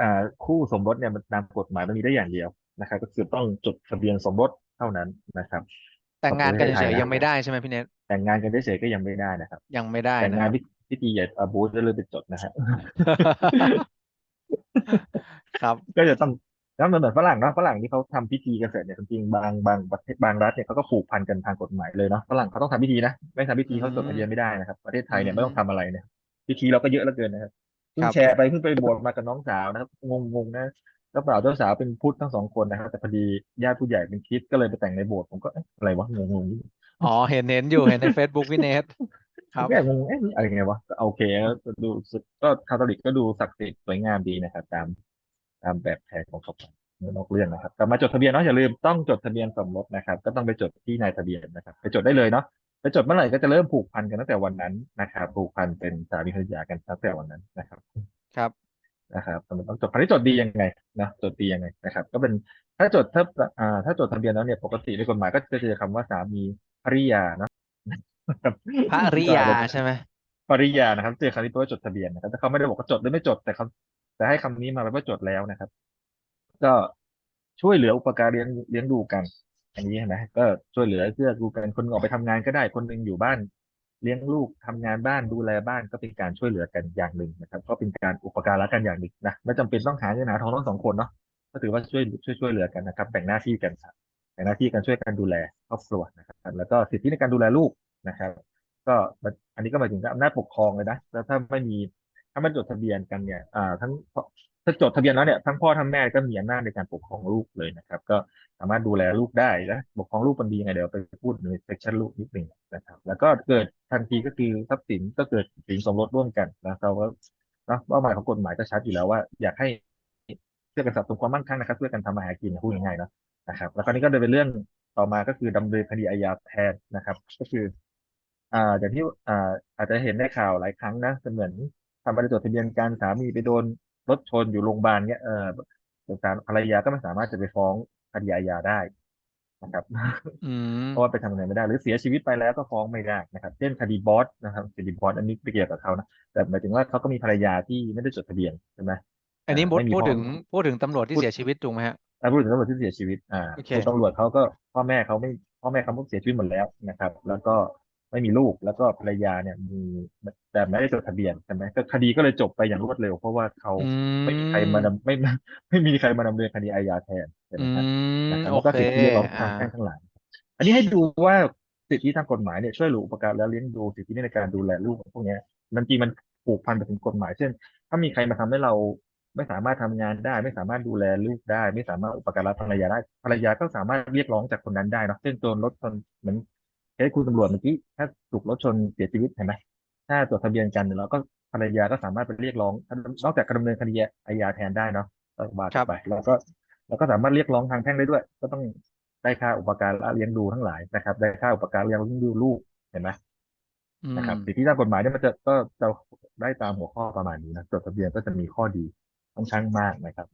อ่าคู่สมรสเนี่ยมันตามกฎหมายมันมีได้อย่างเดียวนะครับ ก็คือต้องจดทะเบียนสมรสเท่านั้นนะครับ แต่งงานกันของประเทศไทเฉยยนะๆยังไม่ได้ใช่ไหมพี่เนทแต่งงานกันเฉยๆก็ยังไม่ได้นะครับ ยังไม่ได้แต่งนะงาคนรับพิพิธีใหญ่อาบูจะเลยไปจดนะฮะครับ ก็จะต้องแล้วมันเหมือนฝรั่งเนาะฝรั่งที่เขาทำพิธีกันเสร็จเนี่ยจริงๆบางบางประเทศบางรัฐเนี่ยเขาก็ผูกพันกันทางกฎหมายเลยเนาะฝรั่งเขาต้องทำพิธีนะ ไม่ทำพิธีเขาจดทะเบียนไม่ได้นะครับ ประเทศไทยเนี่ยไม่ต้องทำอะไรเนี่ยพิธีเราก็เยอะเหลือเกินนะครับ เพิ่คงรับแชร์ไปเพิ่งไปบวชมากับน้องสาวนะครับงงๆนะเจ้าบ่าวเจ้าสาวเป็นพุทธทั้งสองคนนะครับแต่พอดีญาติผู้ใหญ่เป็นคริสต์ก็เลยไปแต่งในโบสถ์ผมก็เอ๊ะอะไรวะงงๆอ๋อเห็นเห็นอยู่เห็นใน Facebook พี่เนทครับก็แอบงงเอ๊ะอะไรไงวะก็โอเคก็ดูสึกก็คาทอลิกก็ดูศักดิ์สิทธิ์สวยงามดีนะครับ ตามตามแบบแผนของเขาไปนอกเรื่องนะครับกลับมาจดทะเบียนเนาะอย่าลืมต้องจดทะเบียนสมรสนะครับ ก็ต้องไปจดที่นายทะเบียนนะครับ ไปจดได้เลยเนาะ ไปจดเมื่อไหร่ก็จะเริ่มผูกพันกันตั้งแต่วันนั้นนะครับผูกพันเป็นสามีภรรยากันตั้งแต่วันนั้นนะครับ ครับนะครับมันต้องจดพันที่จดดียังไงนะจดดียังไงนะครับ ก็เป็นถ้าจดถ้าอ่าถ้าจดทะเบียนแล้วเนี่ยปกติในกฎหมายก็จะเจอคำว่าสามีภริยาเนาะภริยาใช่ไหมปริยานะครับเจอคำนี้แปลว่าจดทะเบียนนะครับแต่เขาไม่ได้บอกว่าจดหรือไม่จดแต่เขาแต่ให้คำนี้มาแปลว่าจดแล้วนะครับ ก็ช่วยเหลืออุปการเลี้ยงเลี้ยงดูกัน อย่างนี้นไหมก็ช่วยเหลือเพื่อดูกันคนออกไปทำงานก็ได้คนหนึ่งอยู่บ้าน เลี้ยงลูกทำงานบ้านดูแลบ้านก็เป็นการช่วยเหลือกันอย่างหนึ่งนะครับ ก็เป็นการอุปการะกันอย่างหนึ่งนะไม่จำเป็นต้องหาเงินหาทองทั้งสองคนเนาะก็ถือว่าช่วยช่วยช่วยเหลือกันนะครับแบ่งหน้าที่กันครับแบ่งหน้าที่กันช่วยกันดูแลครอบครัวนะครับ แล้วก็สิทธิในการดูแลลูกนะครับ ก็อันนี้ก็หมายถึงอำนาจปกครองเลยนะแล้วถ้าไม่มีถ้าไม่จดทะเบียนกันเนี่ยอ่าทั้งถ้าจดทะเบียนแล้วเนี่ยทั้งพ่อทั้งแม่ก็มีอำนาจในการปกครองลูกเลยนะครับ ก็ สามารถดูแลลูกได้นะปกครองลูกมันดียังไงเดี๋ยวไปพูดในเซสชันลูกนิดหนึ่งนะครับ แล้วก็เกิดทันทีก็คือทรัพย์สินก็เกิดสินสมรสร่วมกันนะเราก็นะเป้าหมายของกฎหมายก็ชัดอยู่แล้วว่า อยากให้ช่วยกันสนับสนความมั่งคั่งนะครับช่วยกันทำมาหากินพูดง่ายๆนะนะครับ แล้วก็นี่ก็เลยเป็นเรื่องต่อมาก็คือดำเนินคดีอาญาแทนนะครับ ก็คือ อ่าอย่างที่อ่าอาจจะเห็นในข่าวหลายครั้งนะเหมือนทำใบจดทะเบียนการสามีไปโดนรถชนอยู่โรงพยาบาลเนี้ยเออศาลภรรยาก็ไม่สามารถจะไปฟ้อง คดีอาญาได้นะครับอืมเพราะว่าไปทำอะไรไม่ได้ หรือเสียชีวิตไปแล้วก็ฟ้องไม่ได้นะครับ เช่นคดีบอสนะครับคดีบอสอันนี้ไม่เกี่ยวกับเขานะแต่หมายถึงว่าเขาก็มีภรรยาที่ไม่ได้จดทะเบียนใช่ไหมอันนี้อ่าพูดไม่มีพูดพ่อถึงพูดถึงตำรวจที่เสียชีวิตถูกไหมฮะถ้าพูดถึงตำรวจที่เสียชีวิตอ่าโอเคคุณตำรวจเขาก็พ่อแม่เขาไม่พ่อแม่เขาเสียชีวิตหมดแล้วนะครับ แล้วก็ไม่มีลูกแล้วก็ภรรยาเนี่ยมีแต่ไม่ได้จดทะเบียนใช่ไหมก็คดีก็เลยจบไปอย่างรวดเร็ว เพราะว่าเขาอืไม่มีใครมมาดำไม่ไม่ไม่มีใครมาดำเนินคดีอาญาแทน ใช่ไหมอืครับมนะครับโอแล้วก็เคสิทธิเรียกร้องอ่าทางแพ่งทั้งหลาย อันนี้ให้ดูว่าสิทธิทางกฎหมายเนี่ยช่วยเหลืออุปการและเลี้ยงดูสิทธิในการดูแลลูกพวกเนี้ยมันจริงมันผูกพันไปถึงกฎหมาย เช่น ถ้ามีใครมาทำให้เราไม่สามารถทำงานได้ ไม่สามารถดูแลลูกได้ ไม่สามารถอุปการะภรรยาได้ภรรยาก็สามารถเรียกร้องจากคนนั้นได้เนอะเช่นโดนรถชนเหมือนเคสคุณตำรวจเมื่อกี้ถ้าถูกรถชนเสียชีวิตเห็นไหมถ้าจดทะเบียนกันแล้วก็ภรรยาก็สามารถไปเรียกร้องนอกจากการดำเนินคดีอาญาแทนได้เนาะก็ว่าครักันบไปแล้วก็ แล้วก็สามารถเรียกร้องทางแพ่งได้ด้วย ก็ต้องได้ค่าอุปการะเลี้ยงดูทั้งหลายนะครับ ได้ค่าอุปการะเลี้ยงดูลูกเห็นไหมอืนะครับมสิทธิทางกฎหมายเนี่ยมันจะก็จะได้ตามหัวข้อประมาณนี้นะจดทะเบียนก็จะมีข้อดีค่อนข้างมากนะครับ